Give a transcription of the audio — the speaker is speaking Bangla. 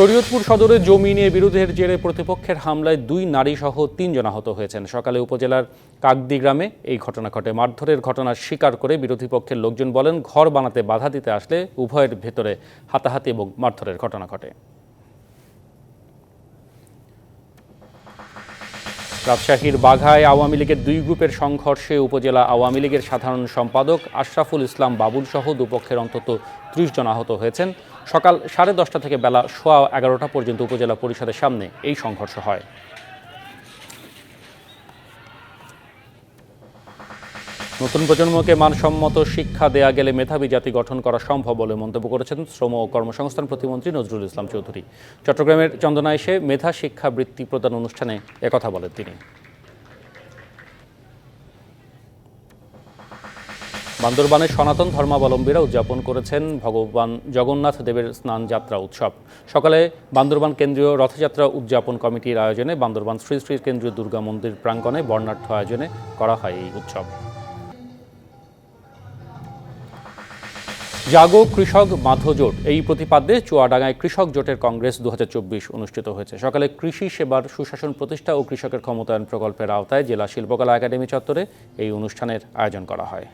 শরীয়তপুর সদরে জমি নিয়ে বিরোধের জেরে প্রতিপক্ষের হামলায় দুই নারী সহ তিনজন আহত হয়েছেন। সকালে উপজেলার কাকদি গ্রামে এই ঘটনা ঘটে। মারধরের ঘটনা স্বীকার করে বিরোধী পক্ষের লোকজন বলেন, ঘর বানাতে বাধা দিতে আসলে উভয়ের ভেতরে হাতাহাতি এবং মারধরের ঘটনা ঘটে। রাজশাহীর বাঘায় আওয়ামী লীগের দুই গ্রুপের সংঘর্ষে উপজেলা আওয়ামী লীগের সাধারণ সম্পাদক আশরাফুল ইসলাম বাবুল সহ দুপক্ষের অন্তত ত্রিশ জন আহত হয়েছেন। সকাল সাড়ে দশটা থেকে বেলা সোয়া এগারোটা পর্যন্ত উপজেলা পরিষদের সামনে এই সংঘর্ষ হয়। নতুন প্রজন্মকে মানসম্মত শিক্ষা দেয়া গেলে মেধাবী জাতি গঠন করা সম্ভব বলে মন্তব্য করেছেন শ্রম ও কর্মসংস্থান প্রতিমন্ত্রী নজরুল ইসলাম চৌধুরী। চট্টগ্রামের চন্দনা এসে মেধা শিক্ষা বৃত্তি প্রদান অনুষ্ঠানে একথা বলেন তিনি। বান্দরবানে সনাতন ধর্মাবলম্বীরা উদযাপন করেছেন ভগবান জগন্নাথ দেবের স্নান যাত্রা উৎসব। সকালে বান্দরবান কেন্দ্রীয় রথযাত্রা উদযাপন কমিটির আয়োজনে বান্দরবান শ্রী শ্রী কেন্দ্রীয় দুর্গা মন্দির প্রাঙ্গণে বর্ণাঢ্য আয়োজনে করা হয় এই উৎসব। জাগো কৃষক মাধজোট জোট, এই প্রতিপাদ্যে চুয়াডাঙ্গায় কৃষক জোটের কংগ্রেস দু হাজার চব্বিশ অনুষ্ঠিত হয়েছে। সকালে কৃষি সেবার সুশাসন প্রতিষ্ঠা ও কৃষকের ক্ষমতায়ন প্রকল্পের আওতায় জেলা শিল্পকলা একাডেমি চত্বরে এই অনুষ্ঠানের আয়োজন করা হয়।